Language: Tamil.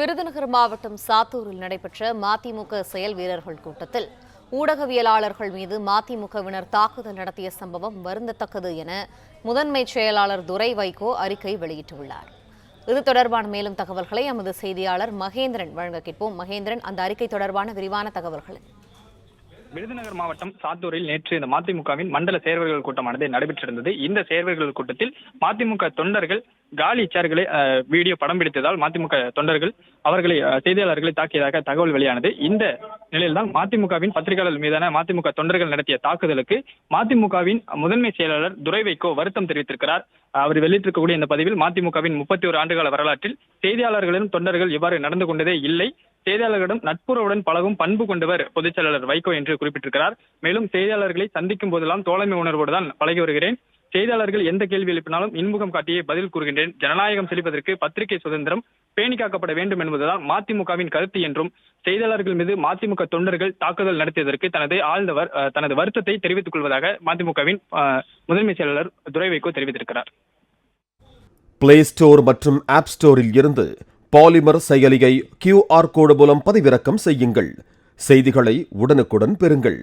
விருதுநகர் மாவட்டம் சாத்தூரில் நடைபெற்ற மதிமுக செயல் வீரர்கள் கூட்டத்தில் ஊடகவியலாளர்கள் மீது மதிமுகவினர் தாக்குதல் நடத்திய சம்பவம் வருந்தத்தக்கது என முதன்மை செயலாளர் துரை வைகோ அறிக்கை வெளியிட்டுள்ளார். இது தொடர்பான மேலும் தகவல்களை எமது செய்தியாளர் மகேந்திரன் வழங்க கேட்போம். மகேந்திரன் அந்த அறிக்கை தொடர்பான விரிவான தகவல்கள். விருதுநகர் மாவட்டம் சாத்தூரில் நேற்று இந்த மதிமுகவின் மண்டல செயற்வர்கள் கூட்டமானது நடைபெற்றிருந்தது. இந்த செயற்வர்கள் கூட்டத்தில் மதிமுக தொண்டர்கள் காலி சேர்களை அஹ், வீடியோ படம் பிடித்ததால் மதிமுக தொண்டர்கள் அவர்களை செய்தியாளர்களை தாக்கியதாக தகவல் வெளியானது. இந்த நிலையில்தான் மதிமுகவின் பத்திரிகையாளர் மீதான மதிமுக தொண்டர்கள் நடத்திய தாக்குதலுக்கு மதிமுகவின் முதன்மை செயலாளர் துரை வைகோ வருத்தம் தெரிவித்திருக்கிறார். அவர் வெளியிட்டிருக்கக்கூடிய இந்த பதிவில் மதிமுகவின் முப்பத்தி ஒரு ஆண்டுகால வரலாற்றில் செய்தியாளர்களிடம் தொண்டர்கள் இவ்வாறு நடந்து கொண்டதே இல்லை. செய்தியாளர்களிடம் நட்புறவுடன் பழகும் பண்பு கொண்டவர் பொதுச் செயலாளர் வைகோ என்று குறிப்பிட்டிருக்கிறார். மேலும் செய்தியாளர்களை சந்திக்கும் போதெல்லாம் தோழமை உணர்வோடு தான் பழகி வருகிறேன். செய்தியாளர்கள் எந்த கேள்வி எழுப்பினாலும் இன்முகம் காட்டியே பதில் கூறுகின்றேன். ஜனநாயகம் செழிப்பதற்கு பத்திரிகை சுதந்திரம் பேணி காக்கப்பட வேண்டும் என்பதுதான் மதிமுகவின் கருத்து என்றும் செய்தியாளர்கள் மீது மதிமுக தொண்டர்கள் தாக்குதல் நடத்தியதற்கு தனது ஆழ்ந்தவர் தனது வருத்தத்தை தெரிவித்துக் கொள்வதாக மதிமுகவின் முதன்மை செயலாளர் துரை வைகோ தெரிவித்திருக்கிறார். பிளே ஸ்டோர் மற்றும் ஆப் ஸ்டோரில் இருந்து பாலிமர் செயலியை கியூஆர் கோடு மூலம் பதிவிறக்கம் செய்யுங்கள். செய்திகளை உடனுக்குடன் பெறுங்கள்.